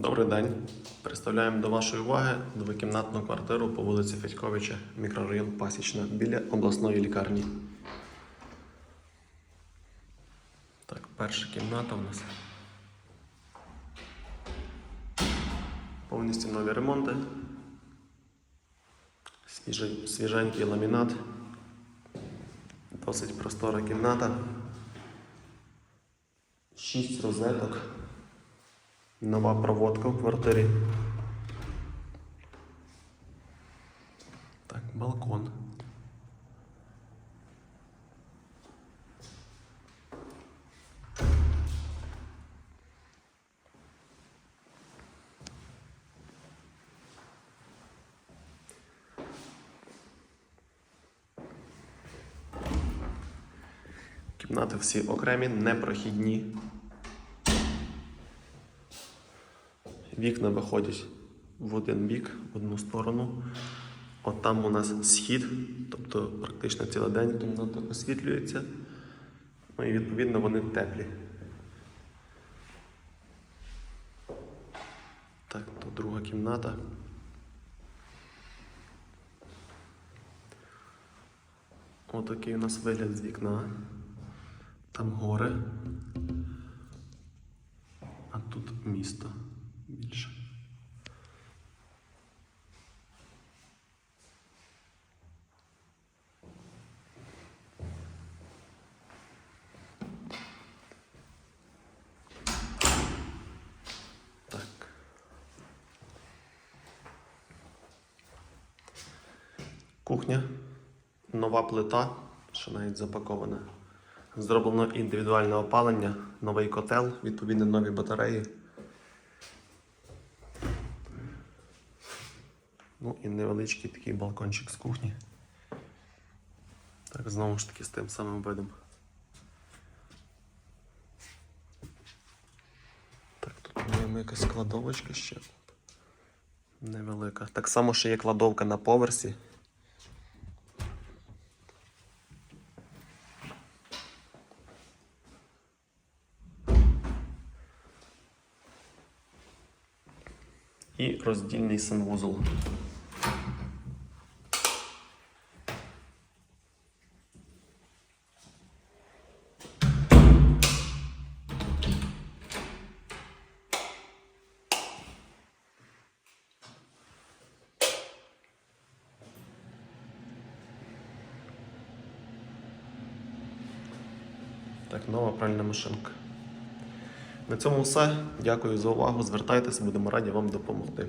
Добрий день. Представляємо до вашої уваги двокімнатну квартиру по вулиці Федьковича, мікрорайон Пасічна, біля обласної лікарні. Так, перша кімната у нас. Повністю нові ремонти. Свіжий, свіженький ламінат. Досить простора кімната. Шість розеток. Нова проводка в квартирі. Так, балкон. Кімнати всі окремі, непрохідні. Вікна виходять в один бік, в одну сторону. От там у нас схід, тобто практично цілий день кімната освітлюється. Ну і відповідно вони теплі. Так, то друга кімната. Отакий у нас вигляд з вікна. Там гори. А тут місто більше. Кухня. Нова плита, що навіть запакована. Зроблено індивідуальне опалення, новий котел, відповідно нові батареї. Ну і невеличкий такий балкончик з кухні. Так, знову ж таки з тим самим видом. Так, тут маємо якась кладовочка ще. Невелика. Так само ще є кладовка на поверсі. І роздільний санвузол. Так, нова пральна машинка. На цьому все. Дякую за увагу. Звертайтеся, будемо раді вам допомогти.